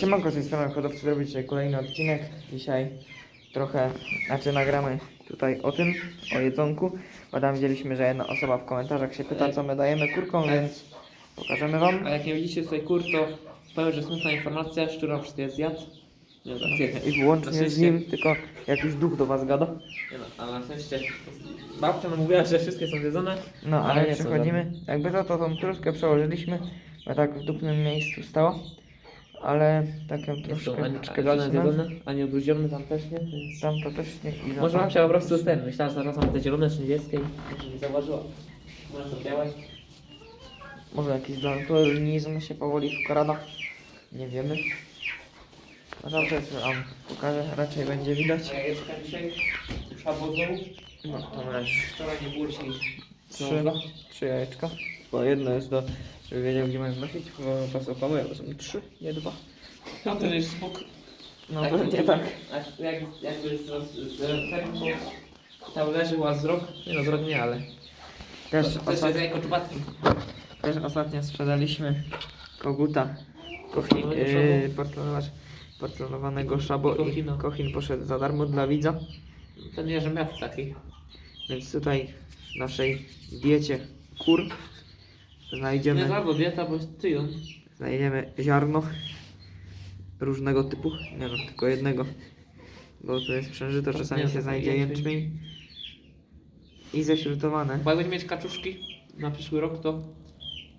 Siemanko, z tej strony hodowcy dzisiaj kolejny odcinek. Dzisiaj trochę, znaczy nagramy tutaj o tym, o jedzonku, bo tam widzieliśmy, że jedna osoba w komentarzach się pyta, co my dajemy kurkom, więc pokażemy wam. A jak nie widzicie tutaj kur, to powiem, że smutna informacja, szczura wszystkie zjadł. Nie, nie, I wyłącznie z nim, tylko jakiś duch do was gada. nie no, a na szczęście babcia nam mówiła, że wszystkie są zjedzone. No, Ale ale nie przechodzimy. Jakby to, to tą troszkę przełożyliśmy, bo tak w dupnym miejscu stało. Ale taką Nie są troszkę żadne wycinam. zjedzone, ani obrudzione tam też nie, więc... Tam to też nie. i Może za- babcia po prostu ten, myślała, że zaraz mam te zielone czy niebieskie i może nie zauważyła. Może to białe. Może jakiś daltonizm się powoli wkrada. Nie wiemy. A tam też wam pokażę, raczej będzie widać. Jajeczka dzisiaj, szabo znowu. No, tam leży. Wczoraj nie było dzisiaj. Trzy, trzy jajeczka. Bo jedno jest do, żeby wiedział gdzie mają nosić, bo was opanuję, bo są trzy, nie dwa. A ten jest spok. No pewnie tak. A jak, jakby z, z, z, z tam leży łaz wzrok. Nie no, wzrok nie, ale. Też, to, to jest ostat... jajko czubatki. też ostatnio sprzedaliśmy koguta. Kochin, Porcelanowanego yy, porcelanować- porcelanowanego szabo i kochin poszedł za darmo dla widza. Ten nie, że miast taki. Więc tutaj w naszej diecie kur Nie znajdziemy dieta, bo jest tyjon. Znajdziemy ziarno różnego typu, nie no, tylko jednego, bo tu jest przężyto, czasami Nie, się to znajdzie jęczmień. jęczmień i ześrutowane. Bo jak będziemy mieć kaczuszki na przyszły rok, to,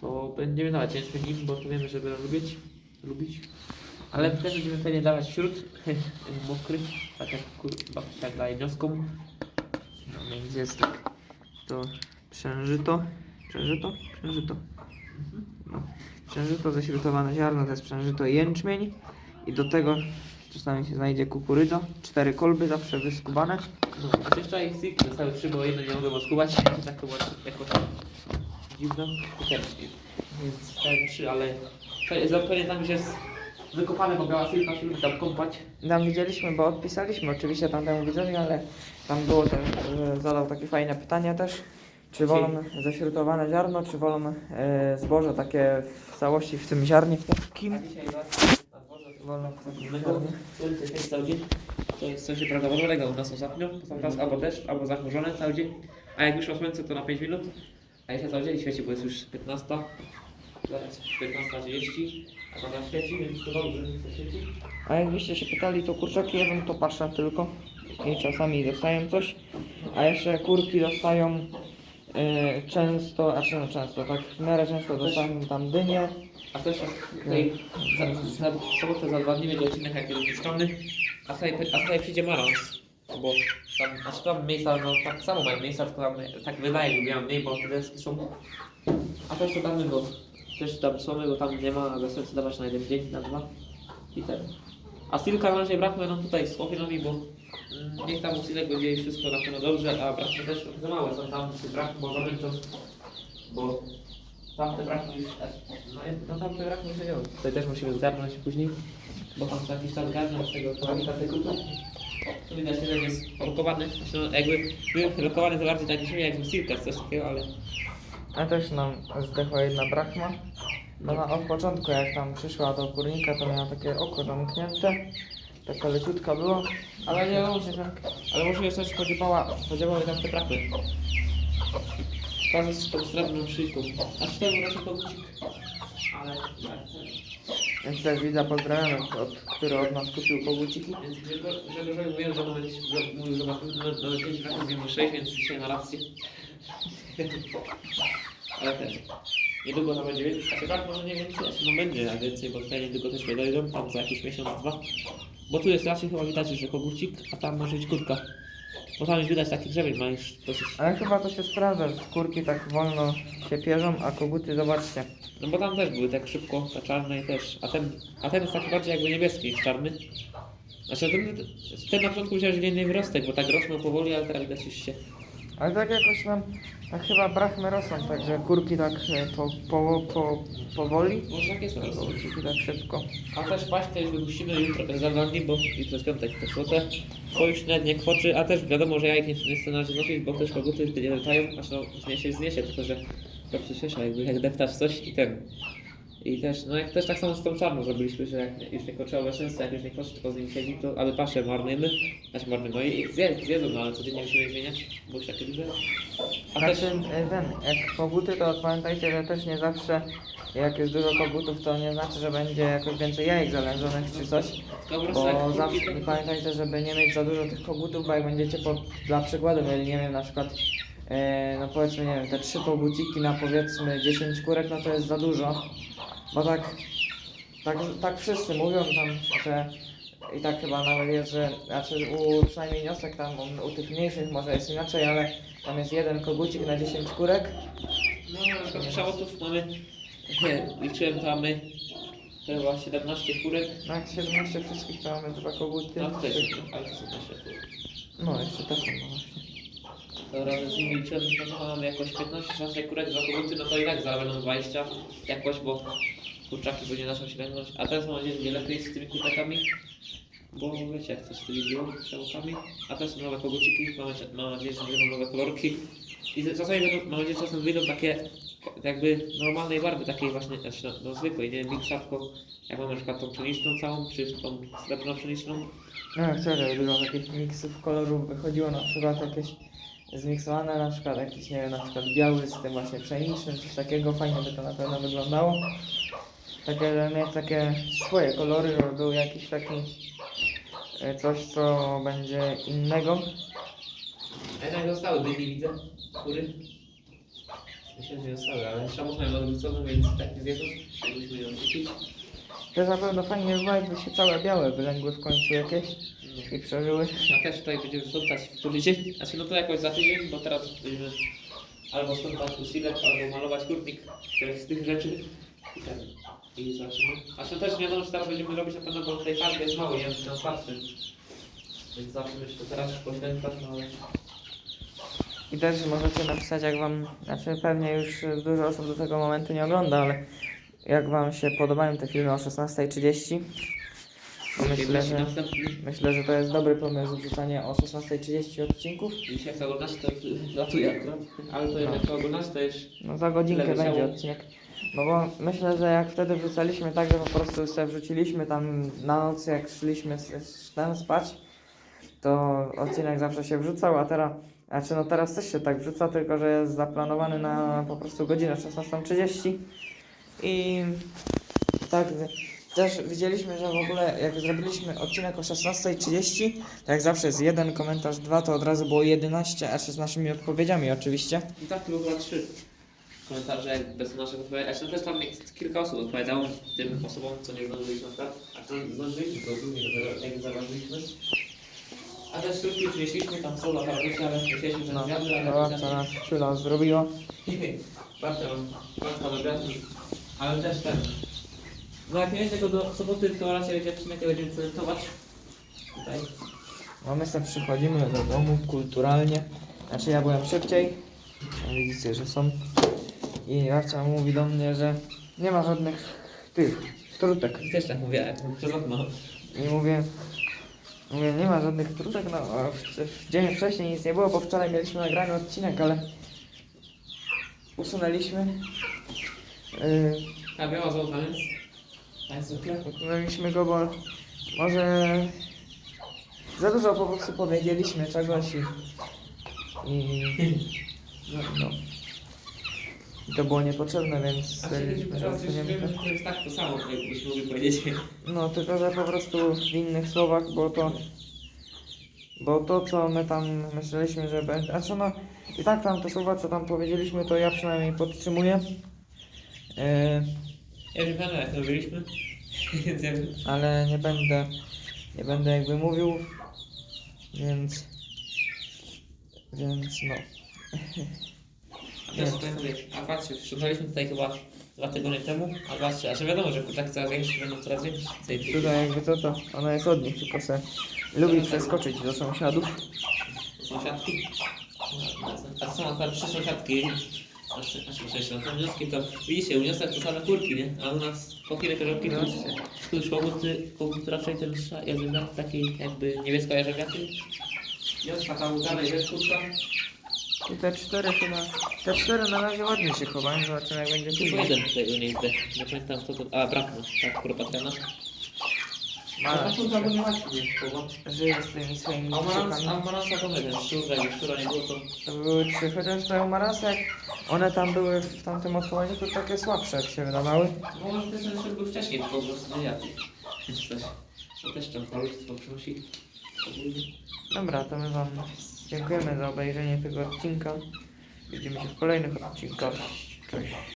to będziemy dawać jęczmień im, bo to wiemy, że będą lubić. lubić. Ale też będziemy pewnie dawać wśród mokry, tak jak kur, babcia tak daje wnioskom. No więc jest tak, to przężyto, przężyto, przężyto, no. Przężyto, ześrutowane ziarno, to jest przężyto i jęczmień i do tego czasami się znajdzie kukurydza, cztery kolby zawsze wyskubane. No, a wczoraj siki zostały trzy, bo jedno nie mogłem oskubać. Tak to było jakoś dziwne. Więc zostały trzy, ale pe- pewnie tam już jest wykopane, bo biała silka się lubi tam kąpać. Tam widzieliśmy, bo odpisaliśmy oczywiście tamtemu widzowi, ale tam było ten, że zadał takie fajne pytanie też. Czy wolą ześrutowane ziarno, czy wolą e, zboże takie w całości w tym ziarnie takim? Na dworze w takim innego, ziarnie. słońce świeci cały dzień. To jest coś nieprawdopodobnego u nas ostatnio. Cały czas albo deszcz, albo zachmurzone cały dzień. A jak wyszło słońce, to na 5 minut. A dzisiaj cały dzień świeci, bo jest już 15. Zaraz 15.30. A ona świeci, więc to dobrze, że to świeci. A jakbyście się pytali, to kurczaki jedzą to pasza tylko i czasami dostają coś, a jeszcze kurki dostają często, a no często, tak w miarę często dostają tam dynie. A też tutaj za, za, w sobotę za dwa dni będzie odcinek jak jest wypuszczony, a tutaj, a tutaj przyjdzie marans. Bo tam, znaczy tam miejsca, no tak samo mają miejsca, tylko tam tak wydaje, że miałem mniej, bo te deski są. A też to damy go. Też tam są, bo tam nie ma bez sensu dawać na jeden dzień, na dwa. I ten. A Silka na razie brakuje nam tutaj z chłopinami, bo niech tam u Silek będzie wszystko na pewno dobrze, a brakuje też za małe są tam tych brak, bo zamęczą, bo tamte braki już też, no, no tamte braki już nie. Tutaj też musimy zgarnąć później, bo tam co jakiś czas garnąć z tego kupy. Tu widać, że jest lokowany, znaczy no jakby był lokowany to bardziej tak jakby Silka coś takiego, ale A też nam zdechła jedna brachma. Bo na, od początku jak tam przyszła do kurnika, to miała takie oko zamknięte. Taka leciutka była. Ale nie może tak. Ale może jeszcze coś podziałała, podziałały tam te prachy. Razem z tą srebrną szyjką. A z tego raczej to guzik. Ale... Więc też widza pozdrawiamy, od, który od nas kupił koguciki. Więc Grzegorz Grzegorzowi mówiłem, że że mówił, że ma na- na 5 lat, mówimy 6, więc dzisiaj na rację. Ale też. Niedługo to będzie więcej, znaczy tak może nie więcej, znaczy no będzie, a więcej, bo tutaj niedługo też dojdą, tam za jakiś miesiąc, dwa. Bo tu jest raczej chyba widać, że kogucik, a tam może być kurka. Bo tam już widać taki grzebień ma już dosyć. Ale chyba to się sprawdza, że kurki tak wolno się pierzą, a koguty zobaczcie. No bo tam też były tak szybko, te czarne i też. A ten, a ten jest taki bardziej jakby niebieski niż czarny. Znaczy ten, ten na początku że nie wyrostek, bo tak rosną powoli, ale teraz widać już się. Ale tak jakoś nam, tak chyba brachmy rosną, także kurki tak e, po, po, po, powoli, Może tak jest rosną. koguciki tak szybko. A też paśkę już wypuścimy jutro, za dwa dni, bo jutro jest piątek, to sobotę. Bo już nawet nie kwoczy, a też wiadomo, że jajek nie, nie chcę na znosić, bo też koguty już nie latają, aż no zniesie, zniesie, tylko że to przyspiesza, jakby jak deptasz coś i ten. I też, no jak też tak samo z tą czarną zrobiliśmy, że jak już nie kończy obecność, jak już nie kończy, tylko z nim siedzi, to aby paszę marnujemy, znaczy marnujemy, no i zje, zjedzą, no ale codziennie musimy je zmieniać, bo już takie duże. A też, Znaczy, e, ten, jak koguty, to pamiętajcie, że też nie zawsze, jak jest dużo kogutów, to nie znaczy, że będzie jakoś więcej jajek zalężonych czy coś. Bo zawsze i pamiętajcie, żeby nie mieć za dużo tych kogutów, bo jak będziecie po, dla przykładu mieli, nie wiem, na przykład, e, no powiedzmy, nie wiem, te trzy koguciki na powiedzmy 10 kurek, no to jest za dużo. Bo tak, tak, tak wszyscy mówią tam, że i tak chyba nawet jest, że, znaczy u przynajmniej niosek tam, u, u tych mniejszych może jest inaczej, ale tam jest jeden kogucik na 10 kurek. No na przewodów mamy, liczyłem tam my, chyba 17 kurek, No jak 17 wszystkich to mamy dwa koguty. no też, ale to są nasze kurki. No jeszcze te są no właśnie. To razem z nimi liczyłem, no to mamy jakoś 15-16 kurek, dwa koguty, no to i tak zaraz będą 20 jakoś, bo kurczaki będzie naszą średnią. A teraz mam nadzieję, że będzie lepiej z tymi kurczakami, bo wiecie jak to z tymi przewodami. A teraz są nowe koguciki, mam, nadzie- mam nadzieję, że będą nowe kolorki. I czasami będą, mam nadzieję, że czasem wyjdą takie jakby normalnej barwy, takiej właśnie, znaczy no, no zwykłej, nie miksa, tylko jak mamy na przykład tą pszeniczną całą, czy tą srebrną pszeniczną. No jak żeby dużo takich miksów kolorów wychodziło, na przykład jakieś zmiksowane, na przykład jakiś, nie wiem, na przykład biały z tym właśnie pszenicznym, coś takiego, fajnie by to na pewno wyglądało. Takie, żeby mieć takie swoje kolory, żeby był jakiś taki e, coś, co będzie innego. A jednak zostały dyni, widzę, kury. Myślę, że zostały, ale trzeba mają odwróconą, więc tak nie wiedzą, jakbyśmy je odwrócić. Też na pewno fajnie by się całe białe wylęgły w końcu jakieś. I przeżyły. A też tutaj będziemy sprzątać w który dzień, znaczy no to jakoś za tydzień, bo teraz będziemy albo sprzątać usilek, albo malować kurnik, któreś z tych rzeczy. I ten. I zobaczymy. A czy też nie wiadomo, czy teraz będziemy robić na pewno, bo tej farby jest mało, ja bym chciał starszy. Więc czy to teraz już poświęcać, no ale... I też możecie napisać, jak wam, znaczy pewnie już e, dużo osób do tego momentu nie ogląda, ale jak wam się podobają te filmy o 16.30, to myślę, że, myślę, że to jest dobry pomysł wrzucanie o 16.30 odcinków. Jeśli jak to oglądasz, to latuje akurat. Ale to jak to oglądasz, to już... No za godzinkę będzie wisiało. odcinek. No bo myślę, że jak wtedy wrzucaliśmy tak, że po prostu sobie wrzuciliśmy tam na noc, jak szliśmy tam spać, to odcinek zawsze się wrzucał, a teraz, znaczy no teraz też się tak wrzuca, tylko że jest zaplanowany na po prostu godzinę 16.30 i tak też widzieliśmy, że w ogóle jak zrobiliśmy odcinek o 16.30, to jak zawsze jest jeden komentarz, dwa, to od razu było 11, a z naszymi odpowiedziami oczywiście. I tak było chyba trzy komentarze jak bez naszych odpowiedzi. A też tam jest kilka osób odpowiadało tym osobom, co nie zdążyliśmy na przykład. A co zdążyliśmy, to dopiero jak zauważyliśmy. A też sztuczki przynieśliśmy, tam latarnicze, ale myśleliśmy, że No, zjadły, ale babcia nas ciula zrobiła. Babcia, babcia obiadki. Ale też ten. No jak nie będzie tego do soboty, to raczej będzie odcinek, będziemy prezentować. Tutaj. No my sobie przychodzimy do domu kulturalnie. Znaczy ja byłem szybciej. No widzicie, że są. I babcia mówi do mnie, że nie ma żadnych tych trutek. Też tak mówię, przez okno. I mówię, mówię, nie ma żadnych trutek, no a w, w dzień wcześniej nic nie było, bo wczoraj mieliśmy nagrany odcinek, ale usunęliśmy. Yy, A biała złota jest. Zwykle. usunęliśmy go, bo może za dużo po prostu powiedzieliśmy czegoś i, i No. no. I to było niepotrzebne, więc stwierdziliśmy, że teraz już usuniemy wiemy, to. że to jest tak to samo, jakbyśmy mogli powiedzieć. No, tylko że po prostu w innych słowach, bo to. Bo to, co my tam myśleliśmy, że będzie. Znaczy, no, i tak tam te słowa, co tam powiedzieliśmy, to ja przynajmniej podtrzymuję. Yy, Ja nie pamiętam jak to byliśmy. Więc ja wiem. ale nie będę. Nie będę jakby mówił. Więc. Więc no. A tutaj mówię, a patrzcie, sprzątaliśmy tutaj chyba dwa tygodnie temu, a patrzcie, a że wiadomo, że kurczaki coraz większe będą coraz większe. Tutaj jakby co to, ona jest od nich, tylko se lubi przeskoczyć do sąsiadów. Sąsiadki. A to są akurat trzy sąsiadki. Znaczy, znaczy sześć, no to wnioski to widzicie, u wniosek to same kurki, nie? A u nas pochyle korzonki to już, tu już kogut, kogut raczej ten sza- jarzyniaty taki jakby niebiesko-jarzyniaty. Wnioska tam dalej jest kurka. I te cztery chyba. Te cztery na razie ładnie się chowają, zobaczymy jak będzie Tylko później. jeden tutaj u niej zdech. Nie pamiętam kto to... A, brat no. Tak. Ma, A to chyba nie ładnie. bo- żyje z tymi swoimi Amarans, dzieciakami. Amaransa to my, ten szczur, jak szczura nie było to... To były trzy, chociaż te Umarasy, jak one tam były w tamtym odchowaniu, to takie słabsze jak się wydawały. No może ten szczur był wcześniej, tylko po prostu nie jadł. Więc coś... To też tam malutko przynosi. Dobra, to my wam dziękujemy za obejrzenie tego odcinka. Widzimy się w kolejnych odcinkach. Cześć.